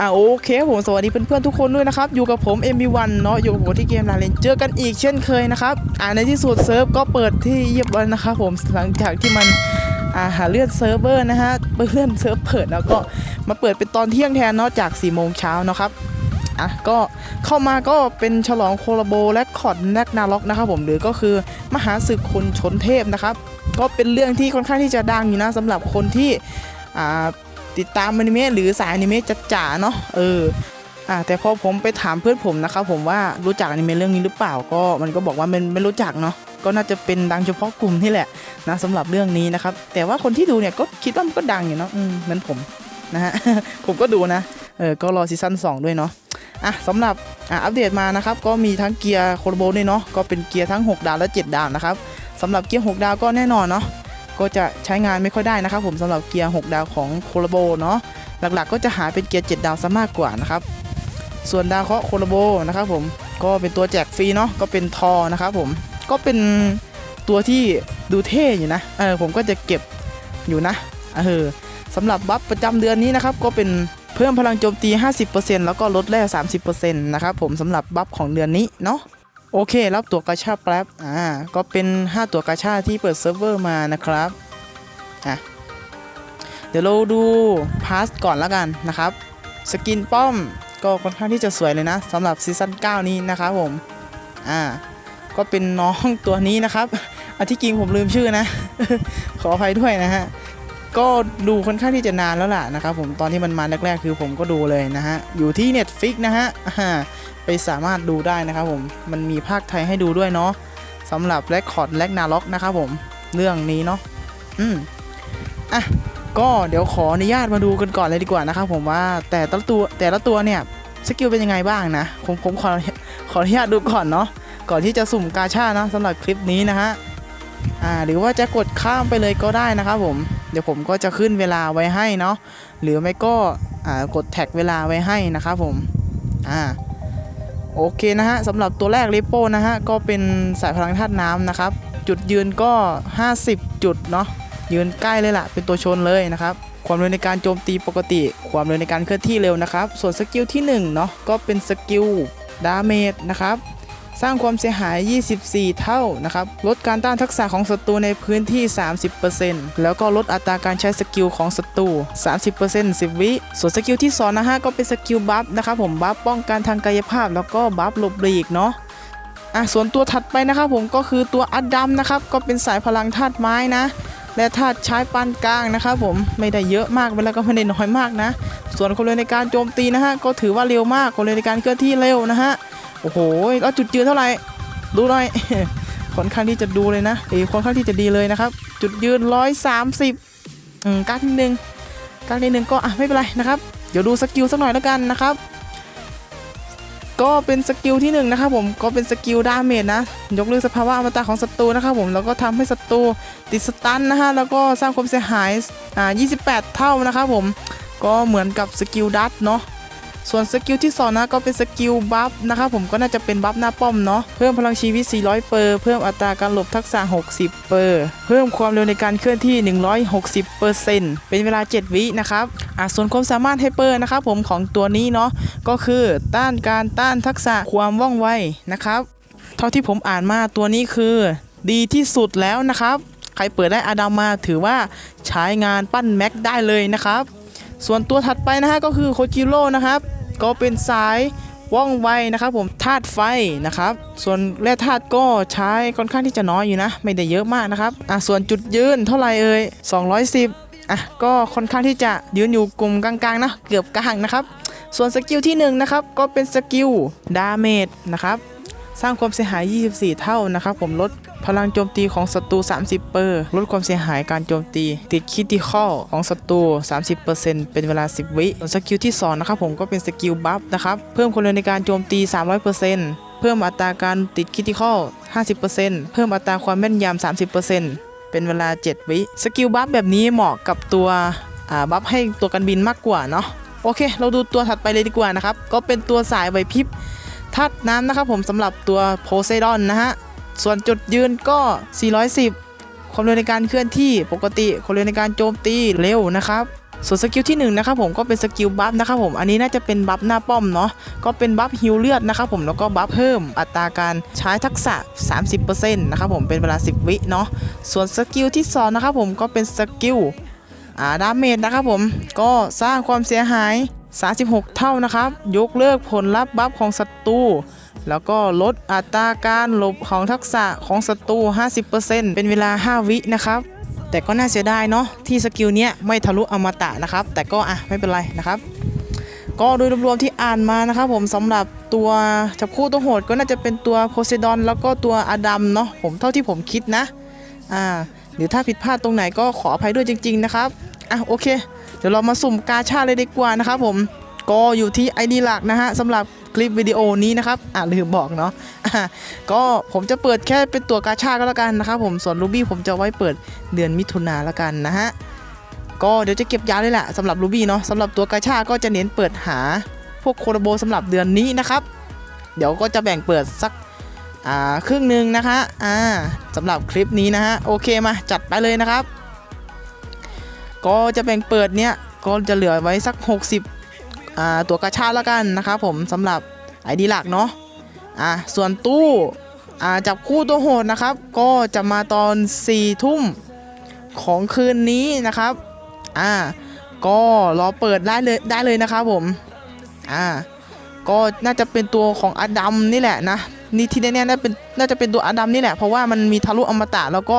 อ่าโอเคผมสวัสดีเพื่อนๆทุกคนด้วยนะครับ อยู่กับผม MB1 เนาะอยู่กับผมที่เกมลาเลนเจอกันอีกเช่นเคยนะครับ อ่าในที่สุดเซิร์ฟก็เปิดที่เรียบร้อยนะครับผมหลังจากที่มันอ่าหาเลื่อนเซิร์ฟเวอร์นะฮะเลื่อนเซิร์ฟเปิดแล้วก็มาเปิดเป็นตอนเที่ยงแทนเนาะจาก4โมงเช้านะครับอะก็เข้ามาก็เป็นฉลองโคลาโบและคอร์ดแนกนาล็อกนะครับผมหรือก็คือมหาศึกคุณชนเทพนะครับ ก็เป็นเรื่องที่ค่อนข้างที่จะดังอยู่นะสำหรับคนที่อ่า ติดตามอนิเมะหรือสายอนิเมะจ๋าเนาะเอออ่าแต่พอผมไปถามเพื่อนผมนะครับผมว่ารู้จักอนิเมะเรื่องนี้หรือเปล่าก็มันก็บอกว่ามันไม่รู้จักเนาะก็น่าจะเป็นดังเฉพาะกลุ่มนี่แหละนะสำหรับเรื่องนี้นะครับแต่ว่าคนที่ดูเนี่ยก็คิดว่ามันก็ดังอยู่เนาะอืมเหมือนผมนะฮะผมก็ดูนะเออก็รอซีซั่น2 ด้วยเนาะอะสำหรับอะอัปเดตมานะครับก็มีทั้งเกียร์โคโรโบด้วยเนาะก็เป็นเกียร์ทั้ง 6 ดาวและ 7 ดาวนะครับสำหรับเกียร์ 6 ดาวก็แน่นอนเนาะ ก็จะใช้งานไม่ค่อยได้นะครับ ผมสำหรับเกียร์ 6 ดาวของโคโลโบเนาะหลักๆ ก็จะหาเป็นเกียร์ 7 ดาวซะมากกว่านะครับ ส่วนดาวเคราะห์โคโลโบนะครับผมก็เป็นตัวแจกฟรีเนาะก็เป็นทอนะครับผมก็เป็นตัวที่ดูเท่อยู่นะเออผมก็จะเก็บอยู่นะเออสำหรับบัฟประจำเดือนนี้นะครับก็เป็นเพิ่มพลังโจมตี 50%แล้วก็ลดแร่30%นะครับผมสำหรับบัฟของเดือนนี้เนาะ โอเค รับตัวกาชาแป๊บอ่าก็เป็น 5 ตัวกาชาที่เปิดเซิร์ฟเวอร์มานะครับอะเดี๋ยวเราดูพาสก่อนแล้วกันนะครับ สกินป้อมก็ค่อนข้างที่จะสวยเลยนะสำหรับซีซั่น9 นี้นะครับผมอ่าก็เป็นน้องตัวนี้นะครับอันที่จริงผมลืมชื่อนะ ขออภัยด้วยนะฮะ ก็ดูค่อนข้างที่จะนานแล้วล่ะนะครับผมตอนที่มันมาแรกๆ คือผมก็ดูเลยนะฮะ อยู่ที่ Netflix นะฮะไปสามารถดูได้นะครับผม มันมีภาคไทยให้ดูด้วยเนาะสำหรับแรคคอร์ดแลกนาล็อกนะครับผมเรื่องนี้เนาะอืมอะก็เดี๋ยวขออนุญาตมาดูกันก่อนเลยดีกว่านะครับผมว่าแต่ละตัวแต่ละตัวเนี่ยสกิลเป็นยังไงบ้างนะผมผมขอขออนุญาตดูก่อนเนาะก่อนที่จะสุ่มกาชานะสำหรับคลิปนี้นะฮะ อ่าหรือว่าจะกดข้ามไปเลยก็ได้นะครับผมเดี๋ยวผมก็จะขึ้นเวลาไว้ให้เนาะหรือไม่ก็อ่ากดแท็กเวลาไว้ให้นะครับผมอ่าโอเคนะฮะสำหรับตัวแรกริโป้นะฮะก็เป็นสายพลังธาตุน้ำนะครับ จุดยืนก็ 50 จุดเนาะยืนใกล้เลยล่ะ เป็นตัวชนเลยนะครับความเร็วในการโจมตีปกติ ความเร็วในการเคลื่อนที่เร็วนะครับ ส่วนสกิลที่1เนาะก็เป็นสกิลดาเมจนะครับ สร้างความเสียหาย 24 เท่านะครับ ลดการต้านทักษะของศัตรูในพื้นที่ 30%แล้วก็ลดอัตราการใช้สกิลของศัตรู 30% 10 วิ ส่วนสกิลที่2นะฮะก็เป็นสกิลบัฟนะครับผม บัฟป้องกันทางกายภาพ แล้วก็บัฟหลบหลีกเนาะอะส่วนตัวถัดไปนะครับผมก็คือตัวอัดดัมนะครับ ก็เป็นสายพลังธาตุไม้นะ และธาตุใช้ปานกลางนะครับผมไม่ได้เยอะมากไปแล้วก็ไม่ได้น้อยมากนะ ส่วนความเร็วในการโจมตีนะฮะก็ถือว่าเร็วมากความเร็วในการเคลื่อนที่เร็วนะฮะ โอ้โหแล้วจุดยืนเท่าไหร่ดูหน่อยค่อนข้างที่จะดูเลยนะเอ้ยค่อนข้างที่จะดีเลยนะครับ จุดยืน 130อืมการที่หนึ่งการที่หนึ่งก็อะไม่เป็นไรนะครับ เดี๋ยวดูสกิลสักหน่อยแล้วกันนะครับ ก็เป็นสกิลที่หนึ่งนะครับผมก็เป็นสกิลดาเมจนะ ยกเลิกสภาวะอมตะของศัตรูนะครับผมแล้วก็ทำให้ศัตรูติดสตันนะฮะแล้วก็สร้างความเสียหายอ่า28 เท่านะครับผมก็เหมือนกับสกิลดัตเนาะ ส่วนสกิลที่2นะก็เป็นสกิลบัฟนะครับผมก็น่าจะเป็นบัฟหน้าป้อมเนาะเพิ่มพลังชีวิต 400 เปอร์เพิ่มอัตราการหลบทักษะ 60 เปอร์เพิ่มความเร็วในการเคลื่อนที่ 160เปอร์เซ็นต์เป็นเวลา 7 วินะครับอะส่วนความสามารถไฮเปอร์นะครับผมของตัวนี้เนาะก็คือต้านการต้านทักษะความว่องไวนะครับเท่าที่ผมอ่านมาตัวนี้คือ ดีที่สุดแล้วนะครับใครเปิดได้อาดามมาถือว่าใช้งานปั้นแม็กได้เลยนะครับส่วนตัวถัดไปนะฮะก็คือโคจิโร่นะครับ ก็เป็นสายว่องไวนะครับผมธาตุไฟนะครับ ส่วนแร่ธาตุก็ใช้ค่อนข้างที่จะน้อยอยู่นะ ไม่ได้เยอะมากนะครับอะส่วนจุดยืนเท่าไหร่เอ่ย210อะก็ค่อนข้างที่จะยืนอยู่กลุ่มกลางๆนะเกือบกลางนะครับ ส่วนสกิลที่หนึ่งนะครับก็เป็นสกิลดาเมจนะครับสร้างความเสียหาย 24 เท่านะครับ ผมลด พลังโจมตีของศัตรู30 เปอร์ลดความเสียหายการโจมตี ติดคิติคอลของศัตรู30%เป็นเวลา 10 วิสสกิลที่2นะครับผมก็เป็นสกิลบัฟนะครับเพิ่มความเร็วในการโจมตี 300%เพิ่มอัตราการติดคิติคอล50%เพิ่มอัตราความแม่นยำ30%เป็นเวลา 7 วิสกิลบัฟแบบนี้เหมาะกับตัวบัฟให้ตัวกันบินมากกว่าเนาะโอเค เราดูตัวถัดไปเลยดีกว่านะครับ ก็เป็นตัวสายไหวพิบธาตุน้ำนะครับผมสำหรับตัวโพไซดอนนะฮะ ส่วนจุดยืนก็ 410 ความเร็วในการเคลื่อนที่ปกติ ความเร็วในการโจมตีเร็วนะครับส่วนสกิลที่1นะครับผมก็เป็นสกิลบัฟนะครับผมอันนี้น่าจะเป็นบัฟหน้าป้อมเนาะก็เป็นบัฟฮิลเลือดนะครับผมแล้วก็บัฟเพิ่มอัตราการใช้ทักษะ 30%นะครับผมเป็นเวลา 10 วิเนาะส่วนสกิลที่สองนะครับผมก็เป็นสกิลอ่าดาเมจนะครับผมก็สร้างความเสียหาย 36 เท่านะครับยกเลิกผลลัพธ์บัฟของศัตรู แล้วก็ลดอัตราการหลบของทักษะของศัตรู 50%เป็นเวลา 5 วินะครับแต่ก็น่าเสียดายเนาะที่สกิลเนี้ยไม่ทะลุอมตะนะครับ แต่ก็อะไม่เป็นไรนะครับ ก็โดยรวมๆที่อ่านมานะครับผมสำหรับตัวจับคู่ตัวโหดก็น่าจะเป็นตัวโพไซดอนแล้วก็ตัวอดัมเนาะผมเท่าที่ผมคิดนะอ่าหรือถ้าผิดพลาดตรงไหนก็ขออภัยด้วยจริง ๆ นะครับอะโอเค เดี๋ยวเรามาสุ่มกาชาเลยดีกว่านะครับผมก็อยู่ที่ ID หลักนะฮะสำหรับ คลิปวิดีโอนี้นะครับอ่าลืมบอกเนาะะก็ผมจะเปิดแค่เป็นตัวกาชาก็แล้วกันนะครับผมส่วนรูบี้ผมจะไว้เปิดเดือนมิถุนาแล้วกันนะฮะก็เดี๋ยวจะเก็บยาวเลยแหละสำหรับรูบี้เนาะสำหรับตัวกาชาก็จะเน้นเปิดหาพวกโคโรโบสำหรับเดือนนี้นะครับ เดี๋ยวก็จะแบ่งเปิดสักอ่าครึ่งหนึ่งนะคะอ่าสำหรับคลิปนี้นะฮะโอเคมาจัดไปเลยนะครับ ก็จะแบ่งเปิดเนี้ยก็จะเหลือไว้สัก 60 ตัวกาชาแล้วกันนะครับผมสำหรับไอดีหลักเนาะอ่าส่วนตู้อ่าจับคู่ตัวโหดนะครับ ก็จะมาตอน4ทุ่มของคืนนี้นะครับอ่าก็รอเปิดได้เลยได้เลยนะครับผมอ่าก็น่าจะเป็นตัวของอดัมนี่แหละนะนี่ที่แน่ๆน่าเป็นน่าจะเป็นตัวอดัมนี่แหละเพราะว่ามันมีทะลุอมตะแล้วก็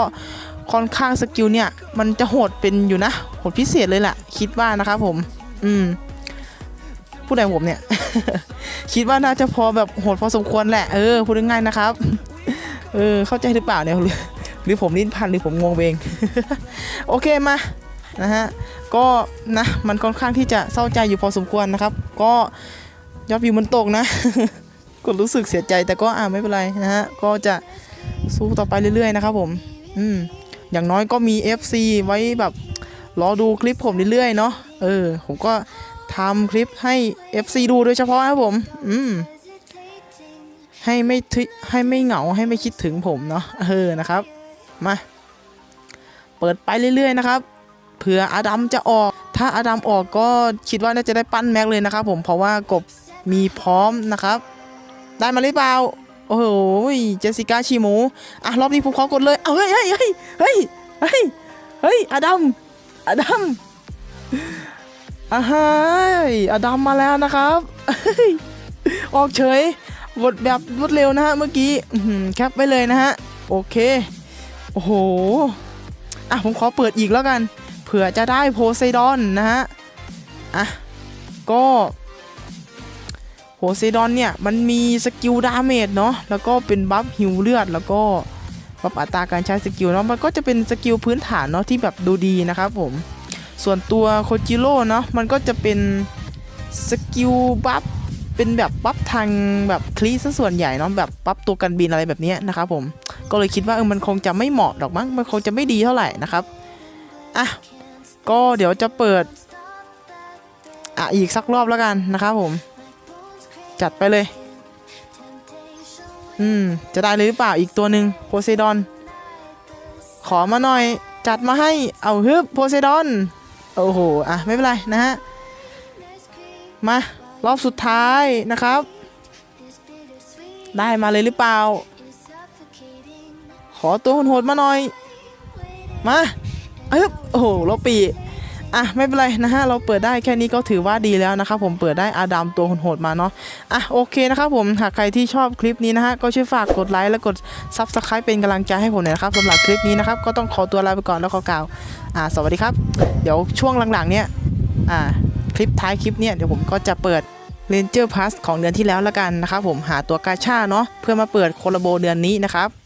ค่อนข้างสกิลเนี่ย มันจะโหดเป็นอยู่นะโหดพิเศษเลยแหละคิดว่านะครับผม อืม ผู้ใดผมเนี่ย คิดว่าน่าจะพอแบบโหดพอสมควรแหละ เออ พูดง่ายๆนะครับ เออ เข้าใจหรือเปล่าเนี่ย หรือหรือผมลิ้นพันหรือผมงงเอง โอเคมา นะฮะ ก็นะ มันค่อนข้างที่จะเศร้าใจอยู่พอสมควรนะครับ ก็ยอดวิวมันตกนะ ก็รู้สึกเสียใจแต่ก็อ่าไม่เป็นไรนะฮะ ก็จะสู้ต่อไปเรื่อยๆนะครับผม อืม อย่างน้อยก็มี FC ไว้แบบรอดูคลิปผมเรื่อยๆเนาะ เออ ผมก็ ทำคลิปให้ FC ดูโดยเฉพาะครับผม อืม ให้ไม่ทิให้ไม่เหงาให้ไม่คิดถึงผมเนาะ เออ นะครับ มา เปิดไปเรื่อยๆนะครับ เผื่ออดัมจะออก ถ้าอดัมออกก็คิดว่าน่าจะได้ปั้นแม็กเลยนะครับผม เพราะว่ากบมีพร้อมนะครับ ได้มาหรือเปล่า โอ้โห เจสสิก้าชีหมู อะ รอบนี้ผมขอกดเลย เอาเฮ้ยเฮ้ยเฮ้ยเฮ้ยเฮ้ยเฮ้ยอดัมอดัม อ่าฮยอดัมมาแล้วนะครับ ออกเฉยกดแบบรวดเร็วนะฮะเมื่อกี้แคปไว้เลยนะฮะ โอเค โอ้โห อะ ผมขอเปิดอีกแล้วกัน เผื่อจะได้โพไซดอนนะฮะ อะ ก็โพไซดอนเนี่ย มันมีสกิลดาเมจเนาะแล้วก็เป็นบัฟฮิวเลือด แล้วก็บัฟอัตราการใช้สกิลเนาะมันก็จะเป็นสกิลพื้นฐานเนาะที่แบบดูดีนะครับผม ส่วนตัวโคจิโร่เนาะมันก็จะเป็นสกิลบัฟเป็นแบบบัฟทางแบบคลีซะส่วนใหญ่เนาะแบบบัฟตัวกันบินอะไรแบบนี้นะครับผมก็เลยคิดว่าเออมันคงจะไม่เหมาะดอกมั้งมันคงจะไม่ดีเท่าไหร่นะครับอะก็เดี๋ยวจะเปิดอะอีกสักรอบแล้วกันนะครับผม จัดไปเลย อืม จะได้เลยหรือเปล่าอีกตัวหนึ่งโพไซดอน ขอมาหน่อย จัดมาให้เอาฮึบโพไซดอน โอ้โห อะ ไม่เป็นไรนะฮะ มารอบสุดท้ายนะครับ ได้มาเลยหรือเปล่า ขอตัวโหดๆมาหน่อย มาเอ้ยโอ้โหลบปี อะไม่เป็นไรนะฮะเราเปิดได้แค่นี้ก็ถือว่าดีแล้วนะครับผมเปิดได้อาดัมตัวโหดๆมาเนาะอะโอเคนะครับผมหากใครที่ชอบคลิปนี้นะฮะก็ช่วยฝากกดไลค์และกด Subscribe เป็นกำลังใจให้ผมหน่อยนะครับสำหรับคลิปนี้นะครับก็ต้องขอตัวลาไปก่อนแล้วขอกล่าวอ่าสวัสดีครับ เดี๋ยวช่วงหลังๆเนี่ยอ่าคลิปท้ายคลิปเนี่ยเดี๋ยวผมก็จะเปิด Ranger Pass ของเดือนที่แล้วล้วกันนะครับผมหาตัวกาชาเนาะเพื่อมาเปิดโคลโบเดือนนี้นะครับ